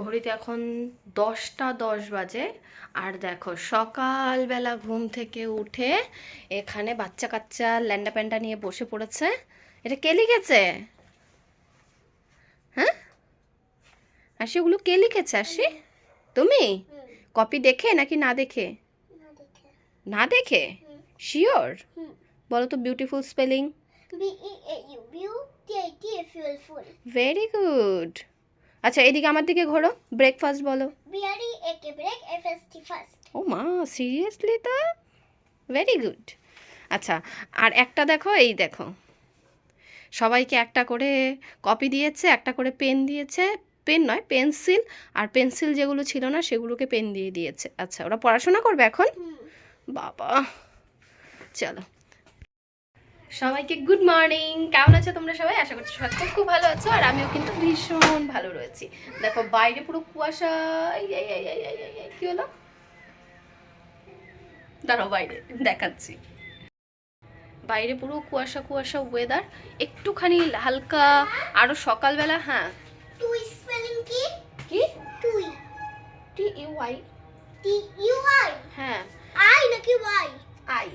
ঘড়িতে এখন দশটা দশ বাজে। আর দেখো সকালবেলা ঘুম থেকে উঠে এখানে বাচ্চা কাচ্চা ল্যান্ডা প্যান্ডা নিয়ে বসে পড়েছে। এটা কে লিখেছে? হ্যাঁ? আশি ওগুলো কে লিখেছে আসি তুমি? কপি দেখে নাকি না দেখে? না দেখে? শিওর? বলো তো বিউটিফুল স্পেলিং ভেরি গুড আচ্ছা এদিকে আমার দিকে ঘোরো। ব্রেকফাস্ট বলো। break F S T first ও মা সিরিয়াসলি তো? ভেরি গুড আচ্ছা আর একটা দেখো এই দেখো। সবাইকে একটা করে কপি দিয়েছে একটা করে পেন দিয়েছে। পেন নয় পেন্সিল আর পেন্সিল যেগুলো ছিল না সেগুলোকে পেন দিয়ে দিয়েছে। আচ্ছা ওরা পড়াশোনা করবে এখন? বাবা। চলো। সবাইকে গুড মর্নিং কেমন আছো তোমরা সবাই? আশা করছি সবাই খুব খুব ভালো আছো। আর আমিও কিন্তু ভীষণ ভালো রয়েছি। দেখো বাইরে পুরো কুয়াশা। কি হলো? দাঁড়াও বাইরে দেখাচ্ছি। বাইরে পুরো কুয়াশা কুয়াশা ওয়েদার একটুখানি হালকা আরও সকালবেলা হ্যাঁ। তুই স্পেলিং কি? কি? তুই। T U I T U I হ্যাঁ। I নাকি Y? আই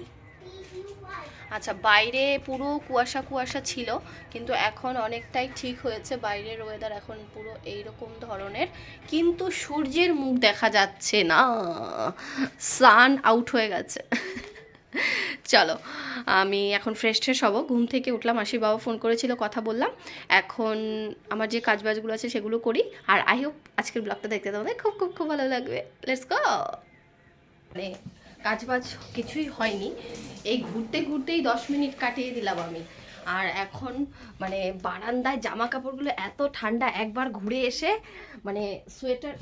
আচ্ছা বাইরে পুরো কুয়াশা কুয়াশা ছিল, কিন্তু এখন অনেকটাই ঠিক হয়েছে। বাইরের ওয়েদার এখন পুরো এইরকম ধরনের। কিন্তু সূর্যের মুখ দেখা যাচ্ছে না। সান আউট হয়ে গেছে। চলো, আমি এখন ফ্রেশ ট্রেশ হব। ঘুম থেকে উঠলাম, আশির বাবা ফোন করেছিল, কথা বললাম। এখন আমার যে কাজবাজগুলো আছে সেগুলো করি। আর আই হোপ আজকের ব্লগটা দেখতে তোমাদের খুব খুব খুব ভালো লাগবে। লেটস গো মানে কাজবাজ কিছুই হয়নি। এই ঘুরতে ঘুরতেই দশ মিনিট কাটিয়ে দিলাম আমি। আর এখন মানে বারান্দায় জামা কাপড়গুলো এত ঠান্ডা, একবার ঘুরে এসে মানে সোয়েটার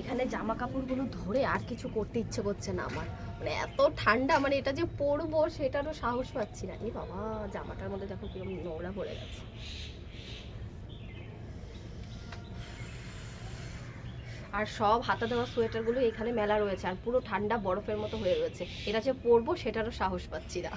এখানে জামা কাপড়গুলো ধরে আর কিছু করতে ইচ্ছে করছে না আমার। মানে এত ঠান্ডা মানে এটা যে পরবো সেটারও সাহস পাচ্ছি না। এ বাবা, জামাটার মধ্যে দেখো কীরকম নোংরা পড়ে গেছে। আর সব হাতা দেওয়া সোয়েটারগুলো এখানে মেলা রয়েছে, আর পুরো ঠান্ডা বরফের মতো হয়ে রয়েছে। এটা যে পরবো সেটারও সাহস পাচ্ছি না।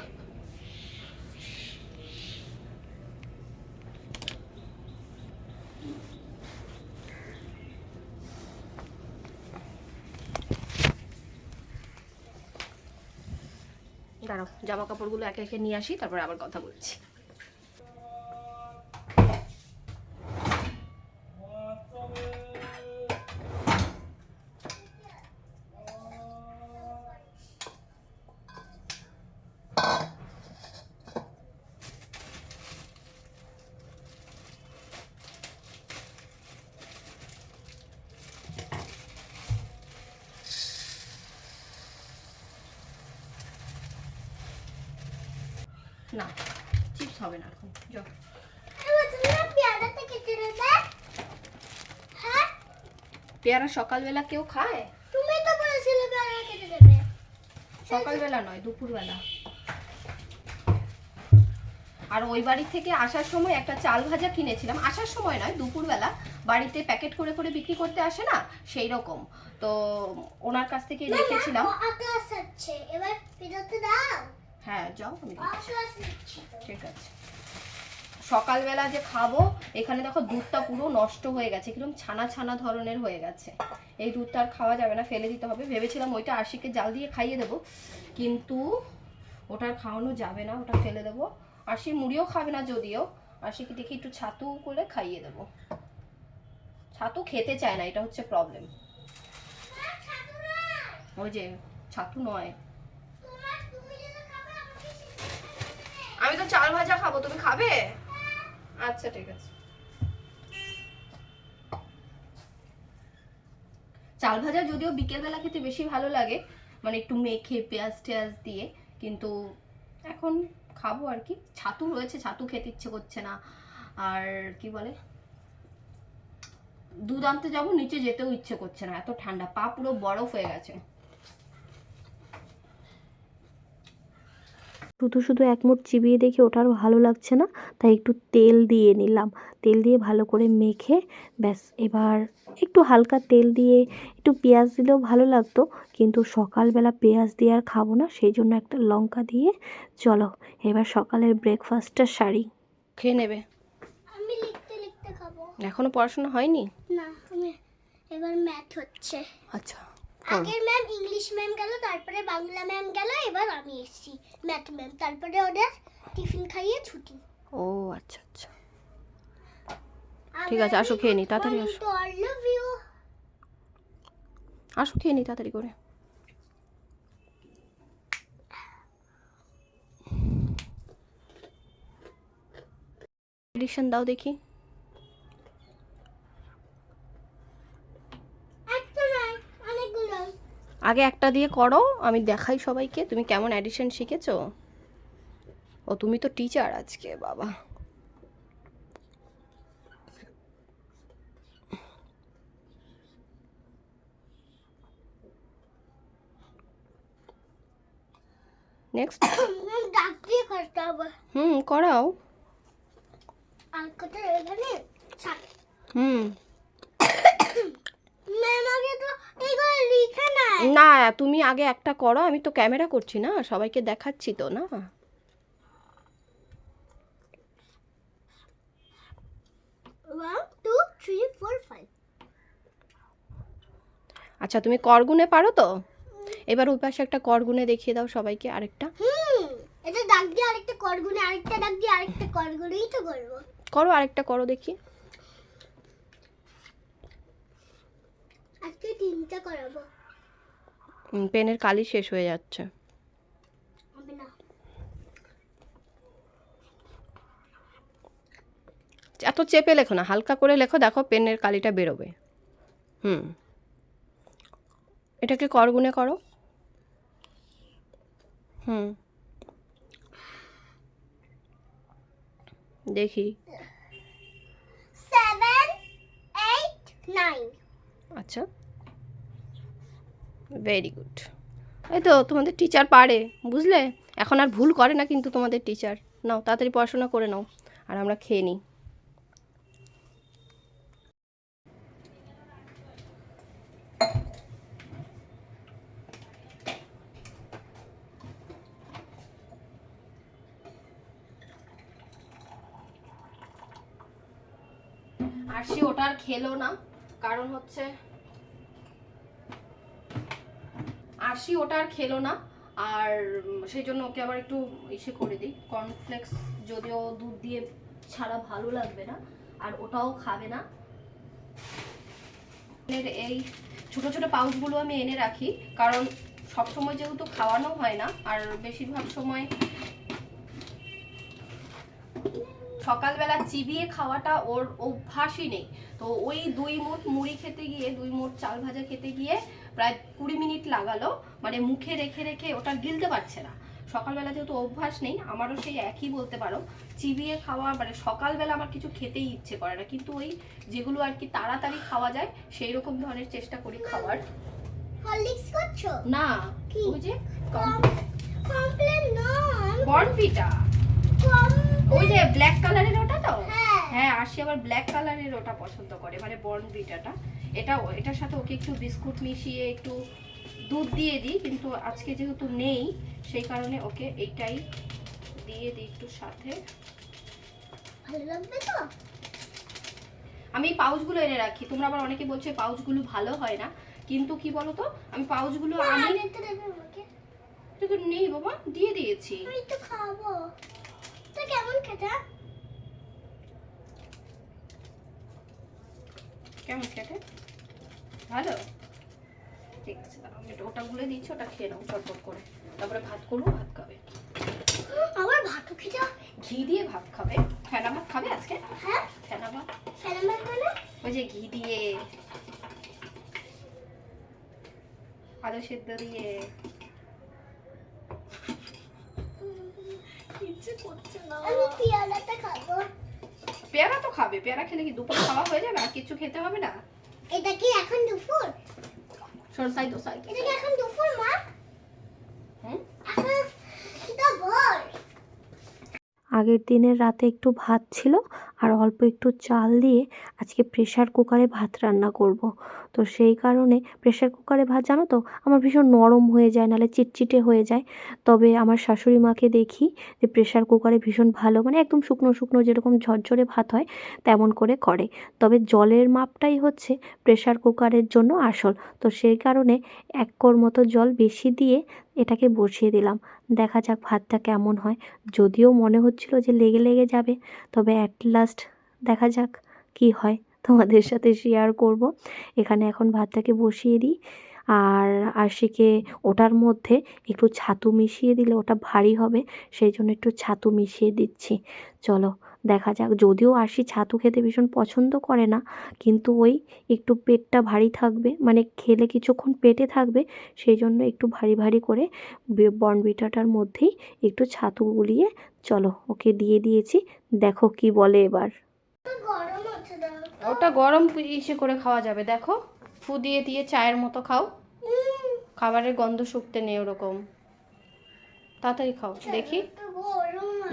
দাঁড়াও জামা কাপড়গুলো একে একে নিয়ে আসি তারপর আবার কথা বলছি। না চিপস হবে না এখন যাও হ্যাঁ? পেয়ারা সকালবেলা কেউ খায়? তুমি তো বলেছিলে পেয়ারা কেটে দেবে। সকালবেলা নয় দুপুরবেলা। আর ওই বাড়ি থেকে আসার সময় একটা চাল ভাজা কিনেছিলাম। আসার সময় নয় দুপুরবেলা। বাড়িতে প্যাকেট করে করে বিক্রি করতে আসে না? সেই রকম। তো ওনার কাছ থেকে রেখেছিলাম। আকাশ এবার দাও। হ্যাঁ যাও আমি। ঠিক আছে। সকালবেলা যে খাব এখানে দেখো দুধটা পুরো নষ্ট হয়ে গেছে কীরকম ছানা ছানা ধরনের হয়ে গেছে। এই দুধটা আর খাওয়া যাবে না ফেলে দিতে হবে। ভেবেছিলাম ওইটা আশিকে জাল দিয়ে খাইয়ে দেবো কিন্তু ওটা আর খাওয়ানো যাবে না ওটা ফেলে দেবো। আশি মুড়িও খাবে না যদিও আশিকে দেখি একটু ছাতু করে খাইয়ে দেবো। ছাতু খেতে চায় না এটা হচ্ছে প্রবলেম ওই যে ছাতু নয় তোমার তুমি যেটা খাবে আমাকে সেটা আমি তো চাল ভাজা খাব তুমি খাবে? আচ্ছা ঠিক আছে। চাল ভাজা যদিও বিকেলবেলা খেতে বেশি ভালো লাগে মানে একটু মেখে পেঁয়াজ টেয়াজ দিয়ে কিন্তু এখন খাব আর কি। ছাতু রয়েছে ছাতু খেতে ইচ্ছে করছে না। আর কি বলে? দুধ আনতে যাব নিচে যেতেও ইচ্ছে করছে না এত ঠান্ডা পা পুরো বরফ হয়ে গেছে। শুধু শুধু এক মুঠ চিবিয়ে দেখি ওটা আর ভালো লাগছে না তাই একটু তেল দিয়ে নিলাম। তেল দিয়ে ভালো করে মেখে ব্যাস এবার একটু হালকা তেল দিয়ে একটু পেঁয়াজ দিলেও ভালো লাগতো কিন্তু সকালবেলা পেঁয়াজ দিয়ে আর খাব না সেই জন্য একটা লঙ্কা দিয়ে চলো এবার সকালের ব্রেকফাস্টটা সারি। খেয়ে নেবে? আমি লিখতে লিখতে খাব। এখনও পড়াশোনা হয়নি? না আমি এবার ম্যাথ হচ্ছে। আচ্ছা। আগের ম্যাম ইংলিশ ম্যাম গেল তারপরে বাংলা ম্যাম গেল এবার আমি এসেছি ম্যাথ ম্যাম তারপরে ওদের টিফিন খাইয়ে ছুটি। ও আচ্ছা আচ্ছা। ঠিক আছে, আসো খেয়ে নিই, তাড়াতাড়ি আসো। তো লাভ ইউ আসো খেয়ে নি তাড়াতাড়ি করে। এডিশন দাও দেখি একটা নয় অনেকগুলো আগে একটা দিয়ে করো আমি দেখাই সবাইকে। তুমি কেমন অ্যাডিশন শিখেছো? ও তুমি তো টিচার আজকে বাবা। নেক্সট হুম করাও। হুম ম্যাম আগে তো এগুলো লিখে নাই না তুমি আগে একটা করো আমি তো ক্যামেরা করছি না সবাইকে দেখাচ্ছি তো না? টু থ্রি ফোর ফাইভ আচ্ছা তুমি করগুনে পারো তো? এবার ওই পাশে একটা করগুনে দেখিয়ে দাও সবাইকে আরেকটা। এটা ডাক দিয়ে আরেকটা করগুনে আরেকটা ডাক দিয়ে আরেকটা করগুনেই তো করব। করো আরেকটা করো দেখি। আজকে তিনটা করাবো। পেনের কালি শেষ হয়ে যাচ্ছে। এত চেপে লেখো না হালকা করে লেখো দেখো পেনের কালিটা বেরোবে। হুম। এটাকে করগুনে করো। হুম। দেখি। সেভেন এইট নাইন আচ্ছা। ভেরি গুড এই তো তোমাদের টিচার পারে, বুঝলে? এখন আর ভুল করে না কিন্তু তোমাদের টিচার নাও, তাড়াতাড়ি পড়াশোনা করে নাও, আর আমরা খেয়ে নিই। আর সে ওটা আর খেলো না, কারণ হচ্ছে আরশি ওটা আর খেলো না। আর সেই জন্য ওকে আবার একটু ইসে করে দিই। কর্নফ্লেক্স যদিও দুধ দিয়ে ছাড়া ভালো লাগবে না, আর ওটাও খাবে না। এই ছোট ছোট পাউচগুলো আমি এনে রাখি, কারণ সব সময় যেহেতু খাওয়ানো হয় না, আর বেশিরভাগ সময় সকালবেলা চিবিয়ে খাওয়াটা ওর অভ্যাসই নেই। তো ওই দুই মুঠ মুড়ি খেতে গিয়ে, দুই মুঠ চাল ভাজা খেতে গিয়ে প্রায় কুড়ি মিনিট লাগালো মানে মুখে রেখে রেখে ওটা গিলতে পারছে না। সকালবেলা যেহেতু অভ্যাস নেই আমারও সেই একই বলতে পারো। চিবিয়ে খাওয়া মানে সকালবেলা আমার কিছু খেতেই ইচ্ছে করে না। কিন্তু ওই যেগুলো আর কি তাড়াতাড়ি খাওয়া যায় সেই রকম ধরনের চেষ্টা করি খাওয়ার। হরলিক্স করছ? না কি? ওই যে কমপ্লেন ওই যে ব্ল্যাক কালারের ওটা তো? হ্যাঁ। হ্যাঁ আশি আবার ব্ল্যাক কালারের ওটা পছন্দ করে মানে বর্নভিটাটা এটা এটার সাথে ওকে একটু বিস্কুট মিশিয়ে একটু দুধ দিয়ে দিই কিন্তু আজকে যেহেতু নেই সেই কারণে ওকে এইটাই দিয়ে দিই একটু সাথে। ভালো লাগবে তো? আমি পাউচগুলো এনে রাখি তোমরা আবার অনেকে বলছো পাউচগুলো ভালো হয় না কিন্তু কি বলো তো আমি পাউচগুলো আনি তো নেই বাবা দিয়ে দিয়েছি। আমি তো খাব। তো কেমন খেতে? কেমন খেতে? ভালো? ঠিক আছে আমি ওটা গুলে দিচ্ছি ওটা খেয়ে নাও চটপট করে। তারপরে ভাত করব ভাত খাবে। ভাতও খেতে ঘি দিয়ে ভাত খাবে। ফেনা ভাত খাবে আজকে? হ্যাঁ। ফেনা ভাত? ফেলামার মানে? ওই যে ঘি দিয়ে। আলু সেদ্ধ দিয়ে। ইচ্ছে করছে না। আমি পিয়ালাটা খাব। পেয়ারা তো খাবে পেয়ারা খেলে কি দুপুর খাওয়া হয়ে যাবে? আর কিছু খেতে হবে না? এটা কি এখন দুপুর? সর সাইড ও সাইড এটা কি এখন দুপুর মা? হ্যাঁ? এখন আগের দিনের রাতে একটু ভাত ছিল আর অল্প একটু চাল দিয়ে আজকে প্রেশার কুকারে ভাত রান্না করব। তো সেই কারণে প্রেশার কুকারে ভাত, জানো তো, আমার ভীষণ নরম হয়ে যায় নাহলে চিটচিটে হয়ে যায়। তবে আমার শাশুড়ি মাকে দেখি যে প্রেশার কুকারে ভীষণ ভালো মানে একদম শুকনো শুকনো যেরকম ঝরঝরে ভাত হয়, তেমন করে করে। তবে জলের মাপটাই হচ্ছে প্রেশার কুকারের জন্য আসল। তো সেই কারণে এক কর মতো জল বেশি দিয়ে এটাকে বসিয়ে দিলাম। দেখা যাক ভাতটা কেমন হয়। যদিও মনে হচ্ছিল যে লেগে লেগে যাবে, তবে অ্যাট লাস্ট দেখা যাক কি হয়। তোমাদের সাথে শেয়ার করব। এখানে এখন ভাতটাকে বসিয়ে দিই। আর আশিকে ওটার মধ্যে একটু ছাতু মিশিয়ে দিলে ওটা ভারী হবে, সেই জন্য একটু ছাতু মিশিয়ে দিচ্ছি। চলো দেখা যাক। যদিও আশি ছাতু খেতে ভীষণ পছন্দ করে না, কিন্তু ওই একটু পেটটা ভারী থাকবে মানে খেলে কিছুক্ষণ পেটে থাকবে, সেই জন্য একটু ভারী ভারী করে বে- বর্নভিটাটার মধ্যেই একটু ছাতু গুলিয়ে চলো, ওকে দিয়ে দিয়েছি, দেখো কি বলে এবার। ওটা গরম ইসে করে খাওয়া যাবে, দেখো। ফু দিয়ে দিয়ে চায়ের মতো খাও। খাবারের গন্ধ শুকতে নেই ওরকম। তাড়াতাড়ি খাও, দেখি।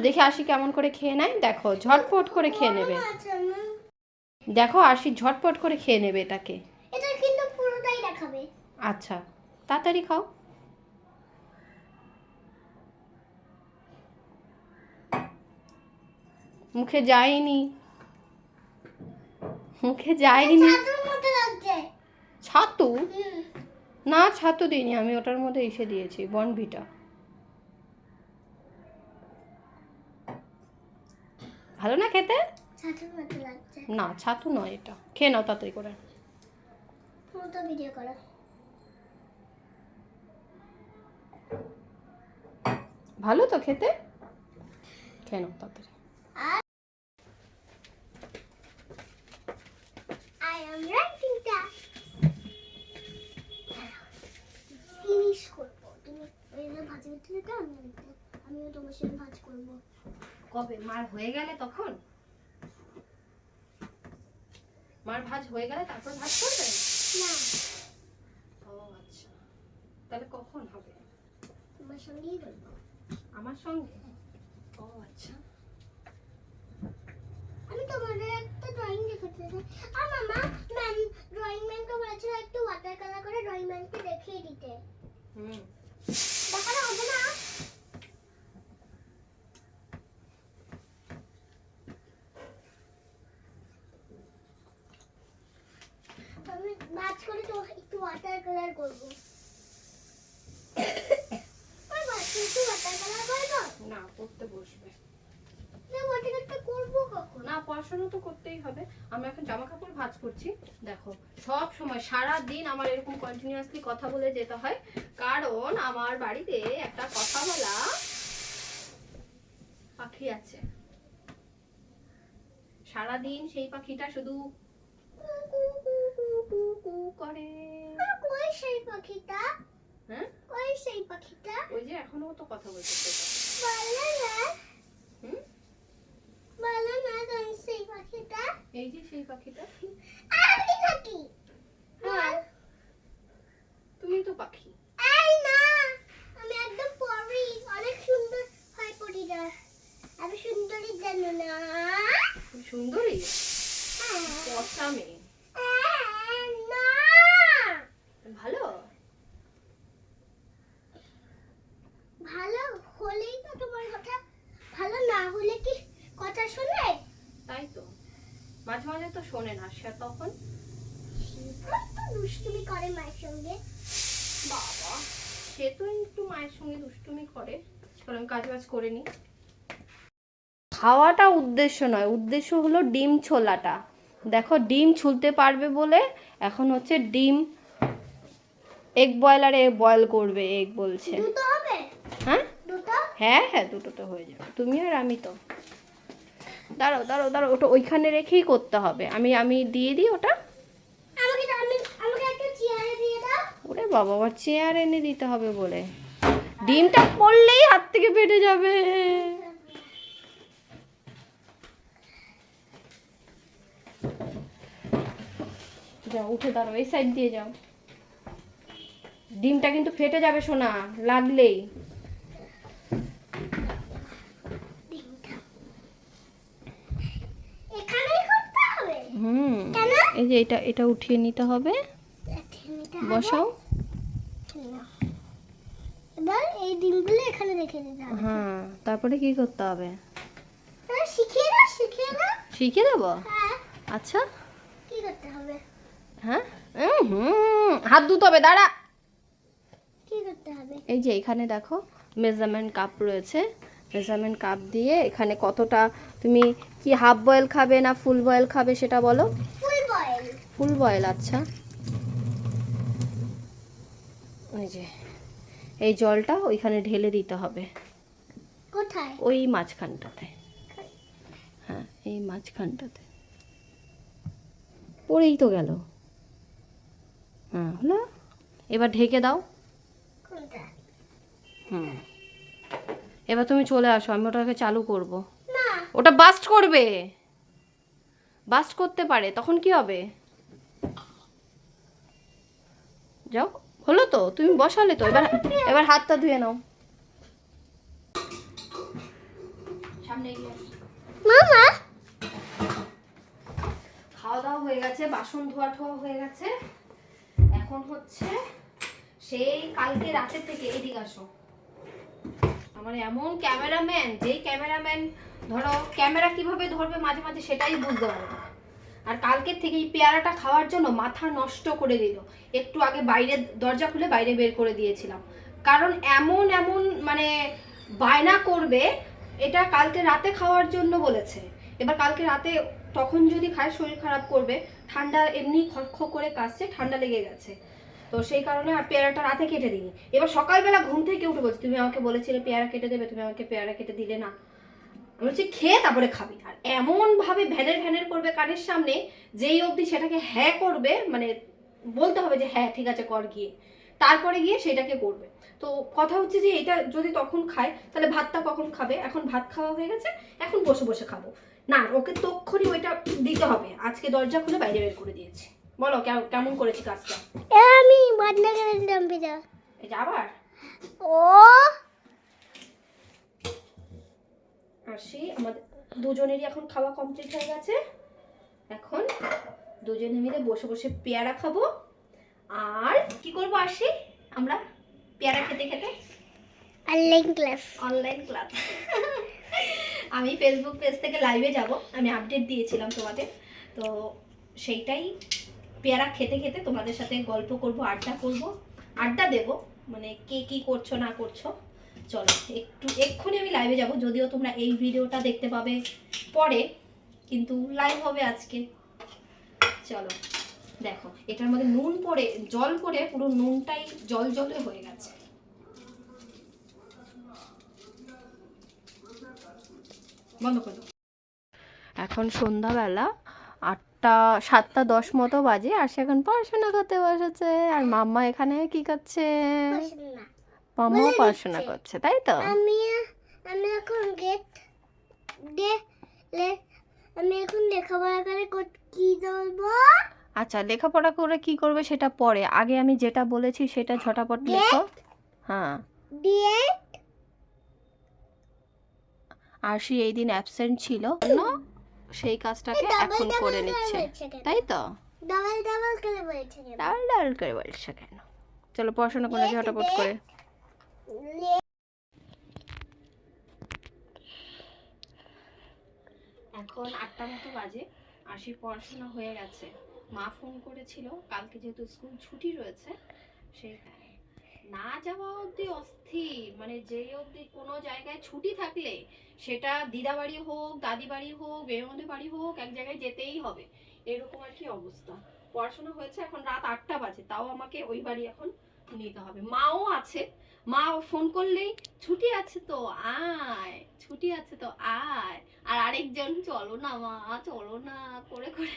দেখি আশি কেমন করে খেয়ে নেয়? দেখো ঝটপট করে খেয়ে নেবে। দেখো আশি ঝটপট করে খেয়ে নেবে এটাকে। এটা কিন্তু পুরোটাই দেখাবে। আচ্ছা তাড়াতাড়ি খাও। মুখে যায়নি। মুখে যায়নি। ছাতু? না ছাতু দিইনি আমি ওটার মধ্যে এসে দিয়েছি বনভিটা। ভালো না খেতে? না ছাতু নয় এটা। খেয়ে নাও তাড়াতাড়ি করে। ভিডিও করো। ভালো তো খেতে? খেয়ে নাও তাড়াতাড়ি। আমি আমিও তোমার সাথে ভাজ করব। কবে? মার হয়ে গেলে তখন? মার ভাজ হয়ে গেলে তারপর ভাজ করবেন না। ও আচ্ছা। তাহলে কখন হবে? তোমার সঙ্গেই করব আমার সঙ্গে? ও আচ্ছা। আমি তোমাদের একটা ড্রয়িং দেখাতে চাই। আর মামা ম্যাম ড্রয়িং ম্যামকে বলেছিল একটু ওয়াটার কালার করে ড্রয়িং ম্যামকে দেখিয়ে দিতে। হুম দেখানো হবে না আমি ভাজ করে তো একটু ওয়াটার কালার করব ওই ভাজ করে একটু ওয়াটার কালার করব না পড়তে বসবে না ওয়াটার কালারটা করব কখন না পড়াশোনা তো করতেই হবে আমি এখন জামা কাপড় ভাঁজ করছি দেখো সব সময় সারা দিন আমার এরকম কন্টিনিউয়াসলি কথা বলে যেতে হয়। কারণ আমার বাড়িতে একটা কথা বলা পাখি আছে। সারা দিন সেই পাখিটা শুধু করে। কই সেই পাখিটা? হ্যাঁ? কই সেই পাখিটা? ওই যে এখনও তো কথা বলছে। বলো না। হুম? বলো না কোন সেই পাখিটা। এই যে সেই পাখিটা। আমি নাকি? হ্যাঁ। তুমি তো পাখি। এই না আমি একদম পরি। অনেক সুন্দর হয় পরিটা। আমি সুন্দরী জানো না। সুন্দরী? হ্যাঁ। পচা মেয়ে। ভালো? ভালো হলেই তো তোমার কথা। ভালো না হলে কি কথা শোনে? তাই তো। মাঝে মাঝে তো শোনে না সে তখন? দুষ্টুমি করে মায়ের সঙ্গে? বাবা। সে তো একটু মায়ের সঙ্গে দুষ্টুমি করে। চলো আমি কাজ বাজ করে নিই। খাওয়াটা উদ্দেশ্য নয় উদ্দেশ্য হলো ডিম ছোলাটা। দেখো ডিম ছুলতে পারবে বলে এখন হচ্ছে ডিম এগ বয়লারে বয়েল করবে এগ বলছে। দুটো হবে? হ্যাঁ? দুটো? হ্যাঁ হ্যাঁ দুটোতে হয়ে যাবে। তুমি আর আমি তো। দাঁড়াও দাঁড়াও দাঁড়াও ওটা ওইখানে রেখেই করতে হবে। আমি আমি দিয়ে দিই ওটা। বাবা চেয়ার এনে দিতে হবে বলে। ডিমটা পড়লেই হাত থেকে ফেটে যাবে। যাও উঠে দাঁড়াও এই সাইড দিয়ে যাও। ডিমটা কিন্তু ফেটে যাবে সোনা লাগলেই। হুম এই যে এটা এটা উঠিয়ে নিতে হবে। বসাও। এই ডিমগুলো এখানে রেখে দিতে হবে। হ্যাঁ তারপরে কি করতে হবে? হ্যাঁ, শিখিয়ে দাও শিখিয়ে দাও। শিখিয়ে দেবো? হ্যাঁ। আচ্ছা। কি করতে হবে? হ্যাঁ? হুম হাত ধুতে হবে দাঁড়া। কি করতে হবে? এই যে এখানে দেখো মেজারমেন্ট কাপ রয়েছে। মেজারমেন্ট কাপ দিয়ে এখানে কতটা তুমি কি হাফ বয়েল খাবে না ফুল বয়েল খাবে সেটা বলো? ফুল বয়েল ফুল বয়েল আচ্ছা। এই যে এই জলটা ওইখানে ঢেলে দিতে হবে। কোথায়? ওই মাঝখানটাতে। হ্যাঁ এই মাঝখানটাতে। পড়েই তো গেল। হ্যাঁ হলো। এবার ঢেকে দাও। হুম। এবার তুমি চলে আসো আমি ওটাকে চালু করব। না। ওটা বাস্ট করবে। বাস্ট করতে পারে তখন কি হবে? যাও। হলো তো? তুমি বসালে তো। এবার এবার হাতটা ধুয়ে নাও। মামা! খাওয়া দাওয়া হয়ে গেছে বাসন ধোয়া ঠোয়া হয়ে গেছে। এখন হচ্ছে সেই কালকে রাতে থেকে এদিকে আসো। আমার এমন ক্যামেরাম্যান যেই ক্যামেরাম্যান ধরো ক্যামেরা কীভাবে ধরবে মাঝে মাঝে সেটাই বুঝতে পারে না। আর কালকের থেকে এই পেয়ারাটা খাওয়ার জন্য মাথা নষ্ট করে দিল। একটু আগে বাইরে দরজা খুলে বাইরে বের করে দিয়েছিলাম। কারণ এমন এমন মানে বায়না করবে, এটা কালকে রাতে খাওয়ার জন্য বলেছে। এবার কালকে রাতে তখন যদি খায়, শরীর খারাপ করবে, ঠান্ডা এমনি খখ করে কাশছে, ঠান্ডা লেগে গেছে। তো সেই কারণে আর পেয়ারাটা রাতে কেটে দিই এবার সকালবেলা ঘুম থেকে উঠে বলছি, তুমি আমাকে বলেছিলে পেয়ারা কেটে দেবে, তুমি আমাকে পেয়ারা কেটে দিলে না। আমি বলছি খেয়ে তারপরে খাবি। আর এমন ভাবে ভ্যানের ভ্যানের করবে কানের সামনে যেই অবধি সেটাকে হ্যাঁ করবে মানে বলতে হবে যে হ্যাঁ ঠিক আছে কর গিয়ে। তারপরে গিয়ে সেটাকে করবে। তো কথা হচ্ছে যে এটা যদি তখন খায় তাহলে ভাতটা কখন খাবে? এখন ভাত খাওয়া হয়ে গেছে এখন বসে বসে খাব। না ওকে তক্ষণই ওইটা দিতে হবে। আজকে দরজা খুলে বাইরে বের করে দিয়েছি। বলো কেম- কেমন করেছি কাজটা? আমি বদলে এই যে আবার? ও আসি। আমাদের দুজনেরই এখন খাওয়া কমপ্লিট হয়ে গেছে। এখন দুজনে মিলে বসে বসে পেয়ারা খাব। আর কি করব আসি? আমরা পেয়ারা খেতে খেতে? অনলাইন ক্লাস অনলাইন ক্লাস আমি ফেসবুক পেজ থেকে লাইভে যাব। আমি আপডেট দিয়েছিলাম তোমাদের। তো সেইটাই পেয়ারা খেতে খেতে তোমাদের সাথে গল্প করব আড্ডা করব। আড্ডা দেব মানে কে কি করছ না করছ। চলো একটু এক্ষুনি আমি লাইভে যাব যদিও তোমরা এই ভিডিওটা দেখতে পাবে পরে কিন্তু লাইভ হবে আজকে। চলো দেখো এটার মধ্যে নুন পড়ে জল পড়ে পুরো নুনটাই জল জলে হয়ে গেছে। বন্ধ করে এখন সন্ধ্যাবেলা আটটা সাতটা দশ মতো বাজে আর সে এখন পড়াশোনা করতে বসেছে আর মাম্মা এখানে কি করছে? বলে পড়াশোনা করছে তাই তো? আমি আমি এখন গেট আমি এখন লেখাপড়া করে কি করব আচ্ছা লেখাপড়া করে কি করবে সেটা পরে। আগে আমি যেটা বলেছি সেটা ঝটাপট লেখো। হ্যাঁ। দিয়ে আরশি এই দিন অ্যাবসেন্ট ছিল সেই কাজটাকে এখন করে নিচ্ছে। তাই তো? ডাবল ডাবল করে বলছে কেন? ডাল ডাল করে বলছে কেন? চলো পড়াশোনা করে ঝটাপট করে। এখন আটটা মতো বাজে আশি পড়াশোনা হয়ে গেছে। মা ফোন করেছিল, কালকে যেহেতু স্কুল ছুটি রয়েছে সেই না যাওয়া অবধি অস্থির মানে যেই অবধি কোনো জায়গায় ছুটি থাকলে সেটা দিদা বাড়ি হোক দাদি বাড়ি হোক বেরোমদের বাড়ি হোক, এক জায়গায় যেতেই হবে। এরকম আর কি অবস্থা। পড়াশোনা হয়েছে, এখন রাত আটটা বাজে, তাও আমাকে ওই বাড়ি এখন নিতে হবে। মাও আছে মা ফোন করলেই ছুটি আছে তো আয় ছুটি আছে তো আয়। আর আরেকজন চলো না মা চলো না। করে করে।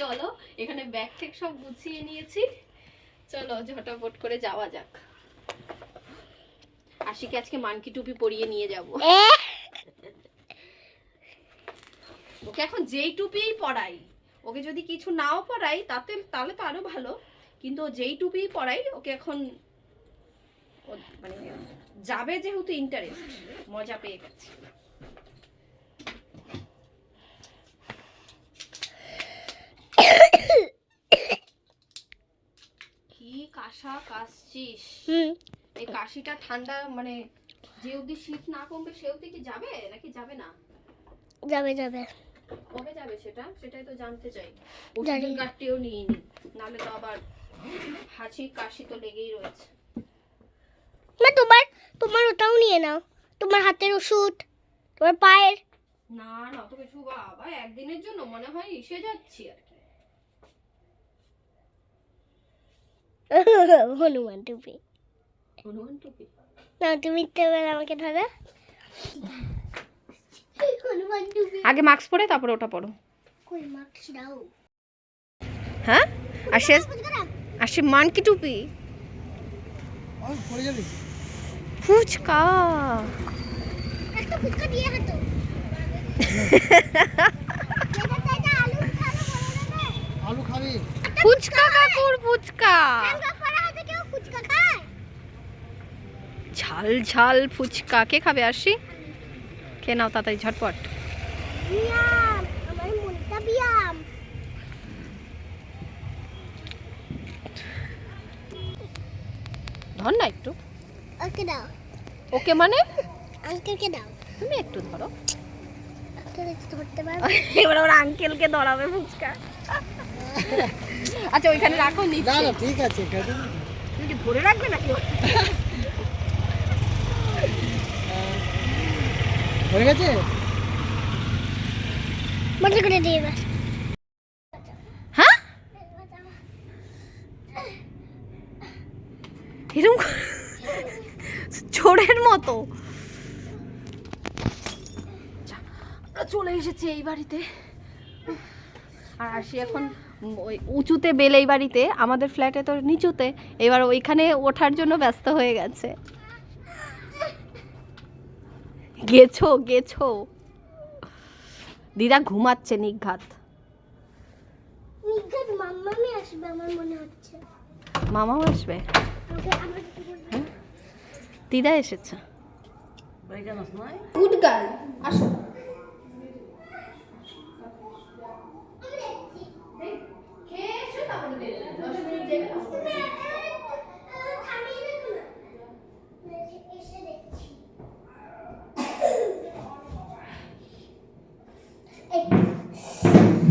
চলো এখানে ব্যাগ ট্যাগ সব গুছিয়ে নিয়েছি। চলো ঝটাপট করে যাওয়া যাক। আশিকে আজকে মানকি টুপি পরিয়ে নিয়ে যাব। ওকে এখন যেই টুপিই পরাই ওকে যদি কিছু নাও পরাই তাতে তাহলে তো আরও ভালো। কিন্তু যেই টুপিই পরাই ওকে এখন মানে যাবে যেহেতু ইন্টারেস্ট মজা পেয়ে গেছে। কি কাশা কাশছিস? এই কাশিটা ঠান্ডা মানে যে অবধি শীত না কমবে সে অবধি কি যাবে নাকি যাবে না? যাবে যাবে। কবে যাবে সেটা? সেটাই তো জানতে চাই। ওষুধের কার্ডটিও নিইনি নাহলে তো আবার হাঁচি কাশি তো লেগেই রয়েছে। না তোমার তোমার ওটাও নিয়ে নাও। তোমার হাতের ওষুধ তোমার পায়ের। না না তো কিছু বাবা একদিনের জন্য মনে হয় এসে যাচ্ছি আর কি। হনুমান টুপি। হনুমান টুপি? না তুমি তো এবার আমাকে ধরো। হনুমান টুপি। আগে মাস্ক পরে তারপরে ওটা পরো। কই মাস্ক দাও। হ্যাঁ? আর সে আর সে মানকি টুপি? ফুচকা একটা ফুচকা। ফুচকা কাকুর ফুচকা। ঝাল ঝাল ফুচকা। কে খাবে আসি কে নাও তাড়াতাড়ি ঝটপট। ধর না একটু। ওকে দাও। ওকে মানে? আঙ্কেলকে দাও। তুমি একটু ধরো। এবার ওর আঙ্কেলকে ধরাবে ফুচকা। আচ্ছা ওইখানে রাখো না না ঠিক আছে কেটে দিন। তুমি কি ধরে রাখবে নাকি? হয়ে গেছে? বন্ধ করে দিয়ে এবার। হ্যাঁ? এরকম মতো। আমরা চলে এসেছি এই বাড়িতে। আর আসি এখন ওই উঁচুতে বেলে এই বাড়িতে। আমাদের ফ্ল্যাটে তো নিচুতে। এবার ওইখানে ওঠার জন্য ব্যস্ত হয়ে গেছে। গেছো গেছো। দিদা ঘুমাচ্ছে নিঘাত। নিঘাত মাম্মামি আসবে আমার মনে হচ্ছে। মামাও আসবে ওকে আমরা কি করব? দিদা এসেছে। গুড গার্ল আসো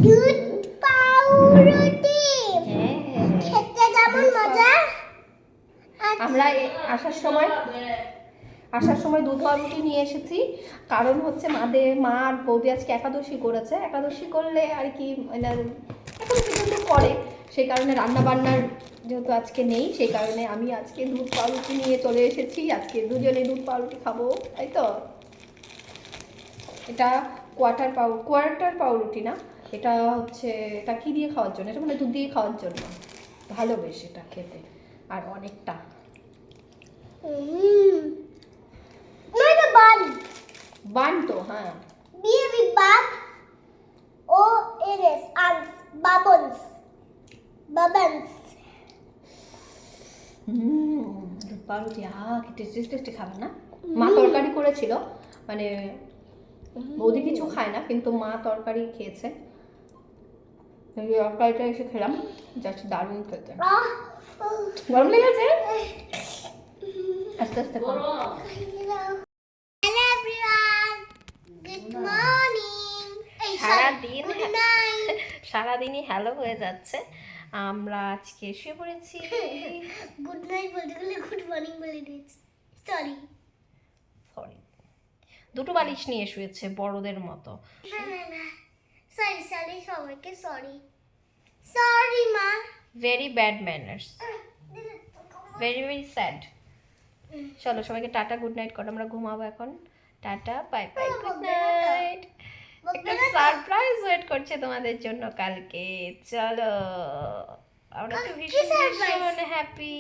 দুধ পাউরুটি খেতে যেমন মজা আর আমরা এ- আসার সময় আসার সময় দুধ পাউরুটি নিয়ে এসেছি। কারণ হচ্ছে মাদের মা আর বৌদি আজকে একাদশী করেছে। একাদশী করলে আর কি মানে পর্যন্ত করে, সেই কারণে রান্না বান্নার যেহেতু আজকে নেই, সেই কারণে আমি আজকে দুধ পাউরুটি নিয়ে চলে এসেছি। আজকে দুজনে দুধ পাউরুটি খাব, তাই তো? এটা কোয়ার্টার পাউ কোয়ার্টার পাউরুটি না? এটা হচ্ছে, এটা কি দিয়ে খাওয়ার জন্য? এটা মানে দুধ দিয়ে খাওয়ার জন্য। ভালো বেশ এটা খেতে। আর অনেকটা। নয় তো বান। বান তো হ্যাঁ। বিয়ে বিবাদ ও এনএস আনস বাবলস বাবলস হুম পাউরুটি আ কি টেস্টি টেস্টি খাবে না? মা তরকারি করেছিল মানে বৌদি কিছু খায় না কিন্তু মা তরকারি খেয়েছে। তরকারিটা এসে খেলাম জাস্ট দারুণ খেতে। আহ গরম লেগেছে? আস্তে আস্তে করো। হ্যালো এভরিওয়ান গুড মর্নিং এই সারাদিন সারাদিনই হ্যালো হয়ে যাচ্ছে। আমরা আজকে শুয়ে পড়েছি। গুড নাইট বলতে গেলে গুড মর্নিং বলে দিয়েছি। সরি সরি দুটো বালিশ নিয়ে শুয়েছে বড়দের মতো। সরি সরি সবাইকে সরি সরি মা। Very bad manners very very sad চলো সবাইকে টাটা গুড নাইট করো। আমরা ঘুমাবো এখন। Tata bye bye good. Night একটা সারপ্রাইজ ওয়েট করছে তোমাদের জন্য কালকে। চলো আমরা তো ভীষণ ভীষণ হ্যাপি